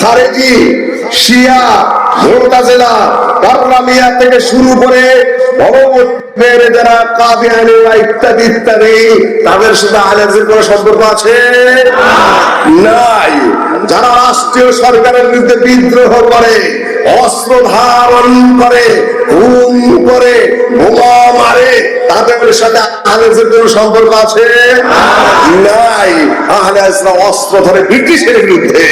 খারেজি, শিয়া, মোরতাজেলা কাররামিয়া থেকে শুরু করে পরবর্তীদের যারা ইত্যাদি ইত্যাদি, তাদের সাথে আলেজের কোনো সম্পর্ক আছে? নাই। যারা রাষ্ট্রীয় সরকারের বিরুদ্ধে বিদ্রোহ করে, অস্ত্র ধারণ করে, খুন করে, বোমা মারে, তাদের সাথে আহলেসের কোনো সম্পর্ক আছে? অস্ত্র ধরে ব্রিটিশের বিরুদ্ধে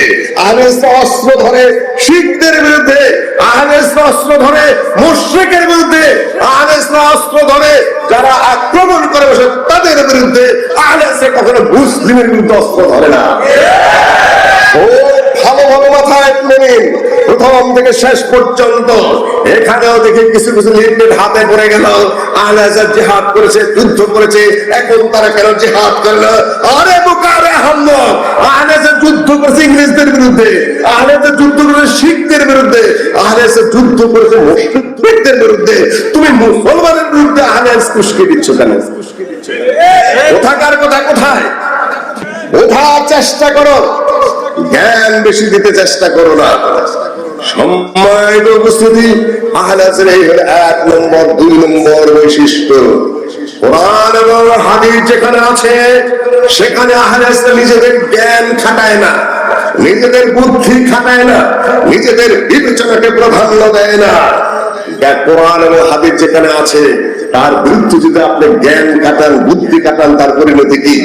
অস্ত্র ধরে শিখদের বিরুদ্ধে আহলেসরা অস্ত্র ধরে মুশ্রিকের বিরুদ্ধে আহলেসরা অস্ত্র ধরে যারা আক্রমণ করে বসে তাদের বিরুদ্ধে আহলেসরা কখনো মুসলিমের বিরুদ্ধে অস্ত্র ধরে না। মাথায় নিন। প্রথম থেকে শেষ পর্যন্ত। এখানেও দেখি কিছু কিছু লিফলেট হাতে পড়ে গেল। জিহাদ করেছে যুদ্ধ করেছে। এখন তারা কেন জিহাদ করল আরে বুকারে যুদ্ধ করেছে ইংরেজদের বিরুদ্ধে। যুদ্ধ করেছে শিখদের বিরুদ্ধে। যুদ্ধ করেছে মুসলিমদের বিরুদ্ধে। তুমি মুসলমানের বিরুদ্ধে আহলাজ কুশকে দিচ্ছ কেন? কোথাকার কথা কোথায়? বোঝার চেষ্টা করো। বেশি দিতে চেষ্টা করো না। উপস্থিতি এই হলো এক নম্বর, দুই নম্বর বৈশিষ্ট্য। যেখানে আছে, সেখানে নিজেদের জ্ঞান খাটায় না, নিজেদের বুদ্ধি খাটায় না, নিজেদের বিবেচনাকে প্রাধান্য দেয় না। কোরআন এবং হাদিস যেখানে আছে, তার বিরুদ্ধে যদি আপনি জ্ঞান কাটান বুদ্ধি কাটান তার পরিণতি কি?